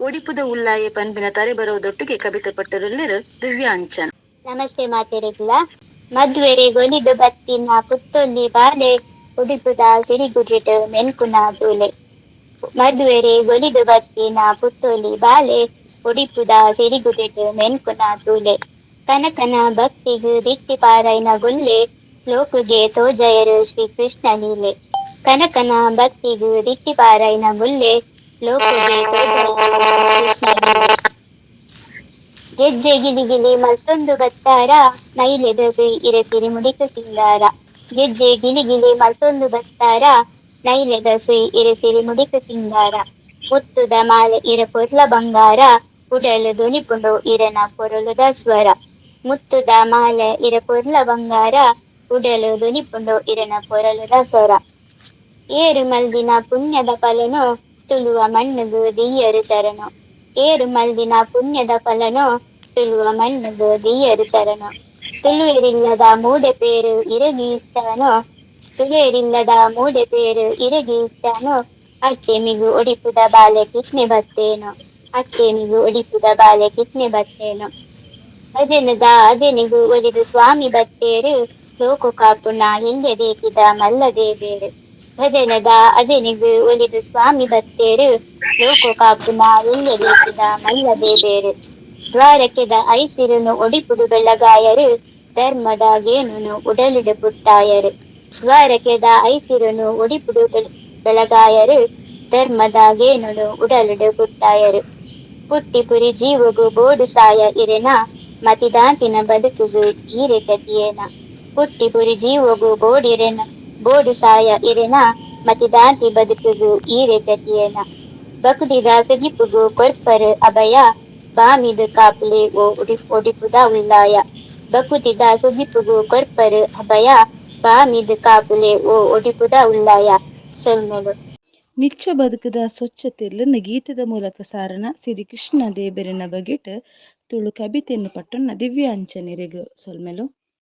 ಒಡಿಪುದ ಉಲ್ಲಾಯ ಪನ್ಪಿನ ತರೆ ಬರೋದೊಟ್ಟಿಗೆ ಕವಿತೆ ಪಟ್ಟರಲ್ಲಿರು ದಿವ್ಯ ಅಂಚನ್ ನಮಸ್ತೆ ಮಾತಿರಲಿಲ್ಲ ಮದ್ವೆರೆ ಗೊಲಿದು ಬತ್ತಿನ ಪುತ್ತೊಲ್ಲಿ ಬಾಲೆ ಉಡಿಪುದ ಸಿರಿಗುಡಿಟ ಮೆನ್ಕುನ ಜೂಲೆ ಮದ್ವೆರೆ ಗೊಲಿದು ಬತ್ತಿನ ಪುತ್ತೊಲಿ ಬಾಲೆ ಉಡಿಪುದ ಸಿರಿಗುಡಿಟ ಮೆನ್ಕುನ ಜೂಲೆ ಕನಕನ ಭಕ್ತಿಗು ದಿಟ್ಟಿ ಪಾರೈನ ಗುಲ್ಲೆ ಲೋಕುಗೆ ತೋಜಯರು ಶ್ರೀ ಕೃಷ್ಣ ಲೀಲೆ ಕನಕನ ಭಕ್ತಿಗು ದಿಟ್ಟಿ ಪಾರೈನ ಗುಲ್ಲೆ ಲೀಲೆ ಗೆಜ್ಜೆ ಗಿಲಿಗಿಲಿ ಮತ್ತೊಂದು ಬತ್ತಾರ ನೈಲೆದ ಸುಯಿ ಇರತಿರಿ ಮುಡಿಕ ಸಿಂಗಾರ. ಗೆಜ್ಜೆ ಗಿಲಿಗಿಲಿ ಮತ್ತೊಂದು ಬತ್ತಾರ ನೈಲೆದ ಸುಯಿ ಇರಸಿರಿ ಮುಡಿಕ ಸಿಂಗಾರ. ಮುತ್ತುದ ಮಾಲೆ ಇರ ಪೊರ್ಲ ಬಂಗಾರ. ಉಡಲು ದುನಿಪುಂಡು ಇರನ ಪೊರಲುದ ಸ್ವರ. ಮುತ್ತುದ ಮಾಲೆ ಇರ ಪೊರ್ಲ ಬಂಗಾರ. ಉಡಲು ದುನಿಪುಂಡು ಇರನ ಪೊರಲುದ ಸ್ವರ. ಏರು ಮಲ್ದಿನ ಪುಣ್ಯದ ಫಲನು ತುಳುವ ಮಣ್ಣುಗು ದಿಯ್ಯರು ಚರಣು ಏರು ಮಲ್ದಿನ ಪುಣ್ಯದ ಫಲನು ತುಳುವ ಮಣ್ಣುಗು ದಿಯ್ಯರು ಚರಣು ತುಳುವರಿಲ್ಲದ ಮೂಡೆ ಪೇರು ಇರಗೀಸ್ತಾನೋ ತುಳುವರಿಲ್ಲದ ಮೂಡೆ ಪೇರು ಇರಗೀಸ್ತಾನೋ ಅಟ್ಟೆಮಿಗು ಒಡಿಪುದ ಬಾಲೆ ಕಿಟ್ನೆ ಬತ್ತೇನೋ ಅಟ್ಟೆಮಿಗು ಒಡಿಪುದ ಬಾಲೆ ಕಿಟ್ನೆ ಬತ್ತೇನೋ ಅಜನದ ಅಜನಿಗೂ ಒಲಿದು ಸ್ವಾಮಿ ಬತ್ತೇರು ಲೋಕ ಕಾಪುನ ಹಿಂದೆ ದೇಕಿದ ಮಲ್ಲದೆ ಬೇರು ಭಜನದ ಅಜನಿಗೂ ಒಲಿದು ಸ್ವಾಮಿ ಬತ್ತೇರು ಲೋಕ ಕಾಪುನ ಹಿಂದೆ ದೇಕಿದ ಮಲ್ಲದೆ ಬೇರು. ದ್ವಾರಕೆದ ಐಸಿರುನು ಒಡಿಪುಡು ಬೆಳಗಾಯರು ಧರ್ಮದ ಗೇನುನು ಉಡಲಿಡ ಪುಟ್ಟಾಯರು. ದ್ವಾರಕೆದ ಐಸಿರುನು ಒಡಿಪುಡು ಬೆಳ- ಬೆಳಗಾಯರು, ಧರ್ಮದ ಗೇನುನು ಉಡಲಿಡು ಪುಟ್ಟಾಯರು. ಪುಟ್ಟಿ ಪುರಿ ಜೀವಗು ಬೋಡು ಸಾಯ ಇರೆನ, ಮತಿದಾಂತಿನ ಬದುಕುಗು ಈರೆ ಕತಿಯೇನ ಪುಟ್ಟಿ ಪುರಿ ಜೀವಗು ಬೋಡಿರೆನ ಬೋಡು ಸಾಯ ಇರೆನ ಮತಿದಾಂತಿ ಬದುಕುಗು ಈರೆ ಪ್ರತಿಯೇನ ಬಕುಡಿದ ಸುಜಿಪುಗು ಕೊರ್ಪರು ಅಭಯ, ಬಾಮಿದು ಕಾಪುಲೆ ಓ ಉಡಿ ಒಡಿಪುದ ಉಲ್ಲಾಯ ಬಕುತಿದ ಸುಜಿಪುಗು ಕೊರ್ಪರು ಅಭಯ, ಬಾಮಿದು ಕಾಪುಲೆ ಓ ಒಡಿಪುದ ಉಲ್ಲಾಯ ಸೊಲ್ಮೆಲು ನಿಚ್ಚ ಬದುಕದ ಸ್ವಚ್ಛತೆಯನ್ನು ಗೀತದ ಮೂಲಕ ಸಾರನ ಶ್ರೀಕೃಷ್ಣ ಕೃಷ್ಣ ದೇಬೆರಿನ ಬಗೆಟ್ ತುಳು ಕಬಿತೆಯನ್ನು ಪಟ್ಟಣ ದಿವ್ಯ ಅಂಚನೆರೆಗು ಸೊಲ್ಮೆಲು.